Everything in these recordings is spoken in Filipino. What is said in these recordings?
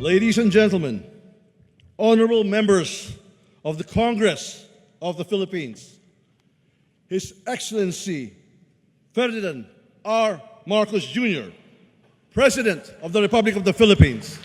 Ladies and gentlemen, honorable members of the Congress of the Philippines, His Excellency Ferdinand R. Marcos Jr., President of the Republic of the Philippines.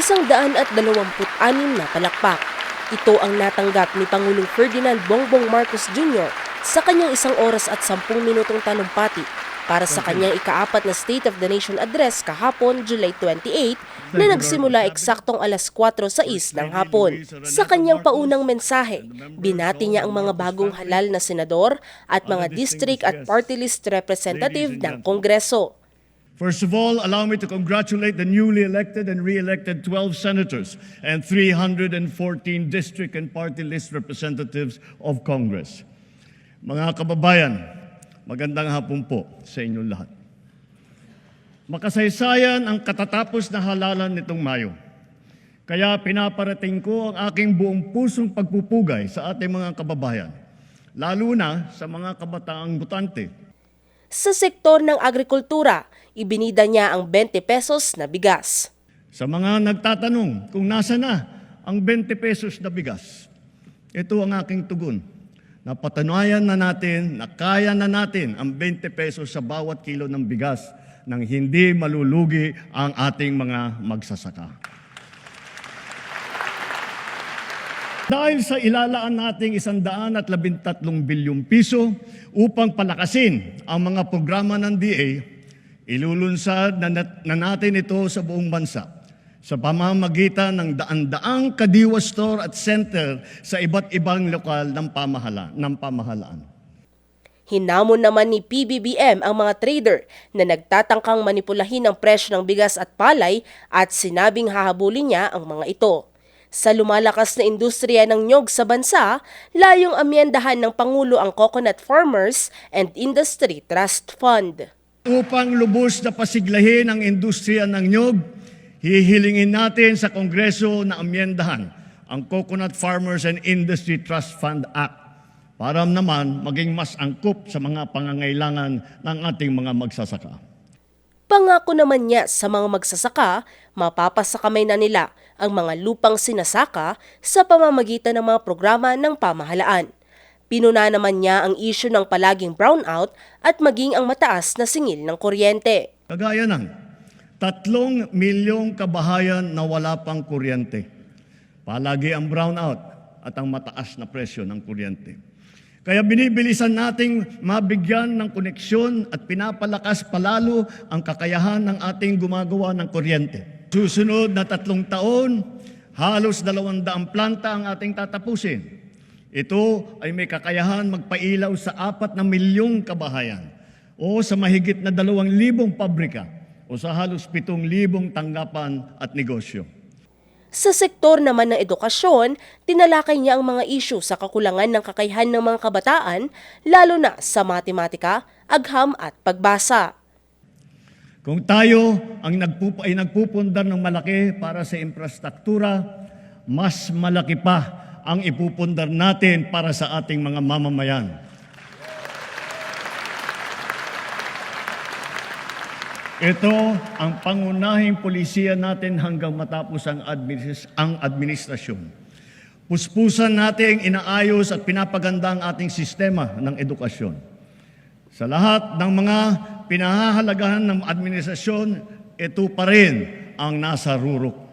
Isang daan at dalawamput anim na palakpak. Ito ang natanggap ni Pangulong Ferdinand Bongbong Marcos Jr. sa kanyang isang oras at sampung minutong talumpati para sa kanyang ikaapat na State of the Nation Address kahapon, July 28, na nagsimula eksaktong alas 4.06 ng hapon. Sa kanyang paunang mensahe, binati niya ang mga bagong halal na senador at mga district at party list representative ng Kongreso. First of all, allow me to congratulate the newly elected and re-elected 12 senators and 314 district and party list representatives of Congress. Mga kababayan, magandang hapon po sa inyong lahat. Makasaysayan ang katatapos na halalan nitong Mayo. Kaya pinaparating ko ang aking buong pusong pagpupugay sa ating mga kababayan, lalo na sa mga kabataang butante Sa sektor ng agrikultura, ibinida niya ang 20 pesos na bigas. Sa mga nagtatanong kung nasa na ang 20 pesos na bigas, ito ang aking tugon. Napatunayan na natin na kaya na natin ang 20 pesos sa bawat kilo ng bigas nang hindi malulugi ang ating mga magsasaka. Dahil sa ilalaan nating isandaan at labintatlong bilyong piso upang palakasin ang mga programa ng DA, ilulunsad na natin ito sa buong bansa sa pamamagitan ng daan-daang kadiwa store at center sa iba't ibang lokal ng pamahala ng pamahalaan. Hinamon naman ni PBBM ang mga trader na nagtatangkang manipulahin ang presyo ng bigas at palay at sinabing hahabulin niya ang mga ito. Sa lumalakas na industriya ng nyog sa bansa, layong amyendahan ng Pangulo ang Coconut Farmers and Industry Trust Fund. Upang lubos na pasiglahin ang industriya ng nyog, hihilingin natin sa Kongreso na amyendahan ang Coconut Farmers and Industry Trust Fund Act para naman maging mas angkop sa mga pangangailangan ng ating mga magsasaka. Pangako naman niya sa mga magsasaka, mapapasakamay na nila ang mga lupang sinasaka sa pamamagitan ng mga programa ng pamahalaan. Pinuna naman niya ang isyu ng palaging brownout at maging ang mataas na singil ng kuryente. Kagaya ng tatlong milyong kabahayan na wala pang kuryente. Palagi ang brownout at ang mataas na presyo ng kuryente. Kaya binibilisan nating mabigyan ng koneksyon at pinapalakas palalo ang kakayahan ng ating gumagawa ng kuryente. Susunod na tatlong taon, halos dalawang daang planta ang ating tatapusin. Ito ay may kakayahan magpailaw sa apat na milyong kabahayan o sa mahigit na dalawang libong pabrika o sa halos pitong libong tanggapan at negosyo. Sa sektor naman ng edukasyon, tinalakay niya ang mga isyu sa kakulangan ng kakayahan ng mga kabataan, lalo na sa matematika, agham at pagbasa. Kung tayo ang nagpup- ay nagpupundar ng malaki para sa infrastruktura, mas malaki pa ang ipupundar natin para sa ating mga mamamayan. Ito ang pangunahing polisiya natin hanggang matapos ang, administ- ang administrasyon. Puspusan nating inaayos at pinapaganda ang ating sistema ng edukasyon. Sa lahat ng mga pinahahalagahan ng administrasyon, ito pa rin ang nasa rurok.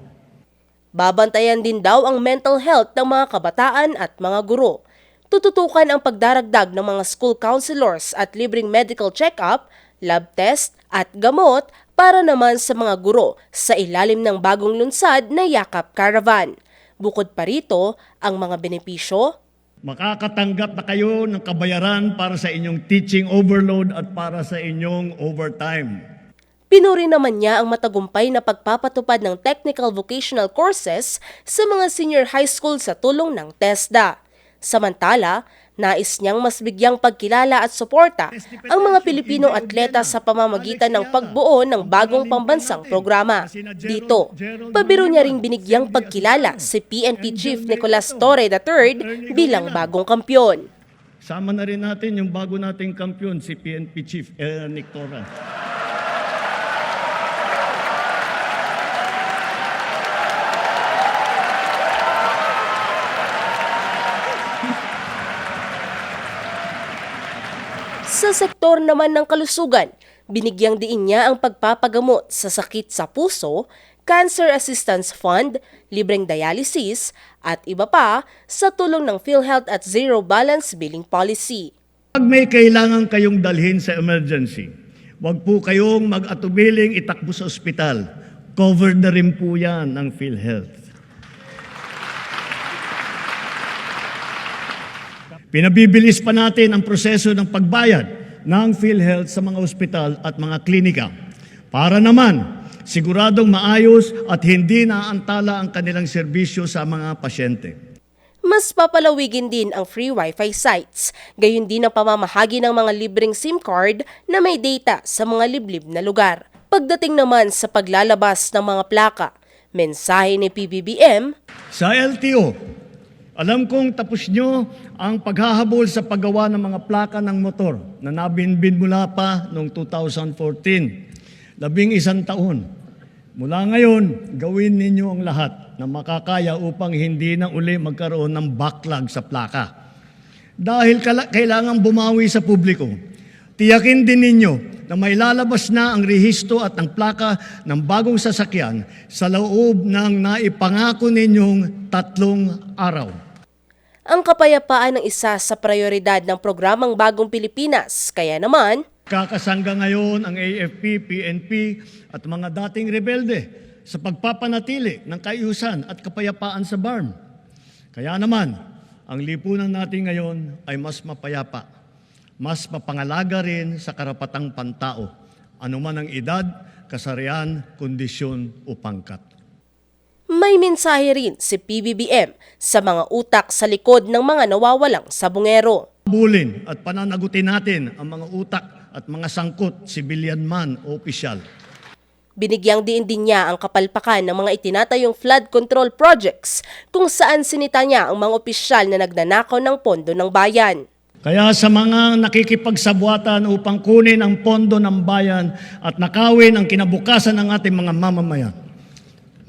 Babantayan din daw ang mental health ng mga kabataan at mga guro. Tututukan ang pagdaragdag ng mga school counselors at libreng medical check-up, lab test at gamot para naman sa mga guro sa ilalim ng bagong lunsad na Yakap Caravan. Bukod pa rito, ang mga benepisyo, Makakatanggap na kayo ng kabayaran para sa inyong teaching overload at para sa inyong overtime. Pinuri naman niya ang matagumpay na pagpapatupad ng technical vocational courses sa mga senior high school sa tulong ng TESDA. Samantala, nais niyang mas bigyang pagkilala at suporta ang mga Pilipino atleta sa pamamagitan ng pagbuo ng bagong pambansang programa. Dito, pabiro niya ring binigyang pagkilala si PNP Chief Nicolas Torre III bilang bagong kampyon. Sama na rin natin yung bago nating kampiyon, si PNP Chief Eric Torres. Sa sektor naman ng kalusugan, binigyang diin niya ang pagpapagamot sa sakit sa puso, Cancer Assistance Fund, libreng dialysis, at iba pa sa tulong ng PhilHealth at Zero Balance Billing Policy. Pag may kailangan kayong dalhin sa emergency, huwag po kayong mag-atubiling itakbo sa ospital. Covered na rin po yan ng PhilHealth. Pinabibilis pa natin ang proseso ng pagbayad ng PhilHealth sa mga ospital at mga klinika para naman siguradong maayos at hindi naantala ang kanilang serbisyo sa mga pasyente. Mas papalawigin din ang free wifi sites, gayon din ang pamamahagi ng mga libreng SIM card na may data sa mga liblib na lugar. Pagdating naman sa paglalabas ng mga plaka, mensahe ni PBBM, Sa LTO, alam kong tapos nyo ang paghahabol sa paggawa ng mga plaka ng motor na nabinbin mula pa noong 2014. Labing isang taon. Mula ngayon, gawin ninyo ang lahat na makakaya upang hindi na uli magkaroon ng backlog sa plaka. Dahil kailangan bumawi sa publiko, tiyakin din ninyo na may lalabas na ang rehistro at ang plaka ng bagong sasakyan sa loob ng naipangako ninyong tatlong araw. Ang kapayapaan ng isa sa prioridad ng programang Bagong Pilipinas, kaya naman, Kakasangga ngayon ang AFP, PNP at mga dating rebelde sa pagpapanatili ng kayusan at kapayapaan sa BARM. Kaya naman, ang lipunan natin ngayon ay mas mapayapa, mas mapangalaga rin sa karapatang pantao, anuman ang edad, kasarian, kondisyon o pangkat. May mensahe rin si PBBM sa mga utak sa likod ng mga nawawalang sabungero. Bulin at pananagutin natin ang mga utak at mga sangkot, civilian man o opisyal. Binigyang diin din niya ang kapalpakan ng mga itinatayong flood control projects kung saan sinita niya ang mga opisyal na nagnanakaw ng pondo ng bayan. Kaya sa mga nakikipagsabwatan upang kunin ang pondo ng bayan at nakawin ang kinabukasan ng ating mga mamamayan,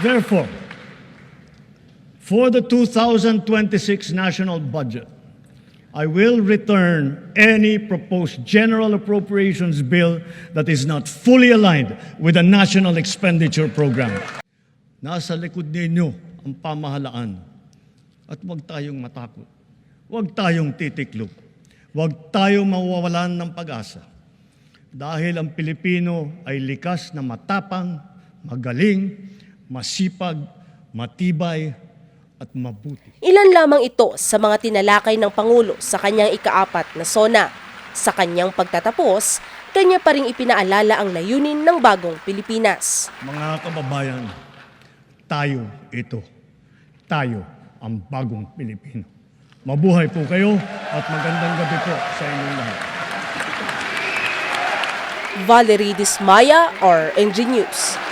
Therefore, for the 2026 national budget, I will return any proposed general appropriations bill that is not fully aligned with the national expenditure program. Nasa likod ninyo ang pamahalaan at huwag tayong matakot. Huwag tayong titiklop. Huwag tayong mawawalan ng pag-asa. Dahil ang Pilipino ay likas na matapang, magaling, masipag, matibay, at mabuti. Ilan lamang ito sa mga tinalakay ng Pangulo sa kanyang ikaapat na sona. Sa kanyang pagtatapos, kanya pa rin ipinaalala ang layunin ng bagong Pilipinas. Mga kababayan, tayo ito. Tayo ang bagong Pilipino. Mabuhay po kayo at magandang gabi po sa inyong lahat. Valerie Dismaya, RNG News.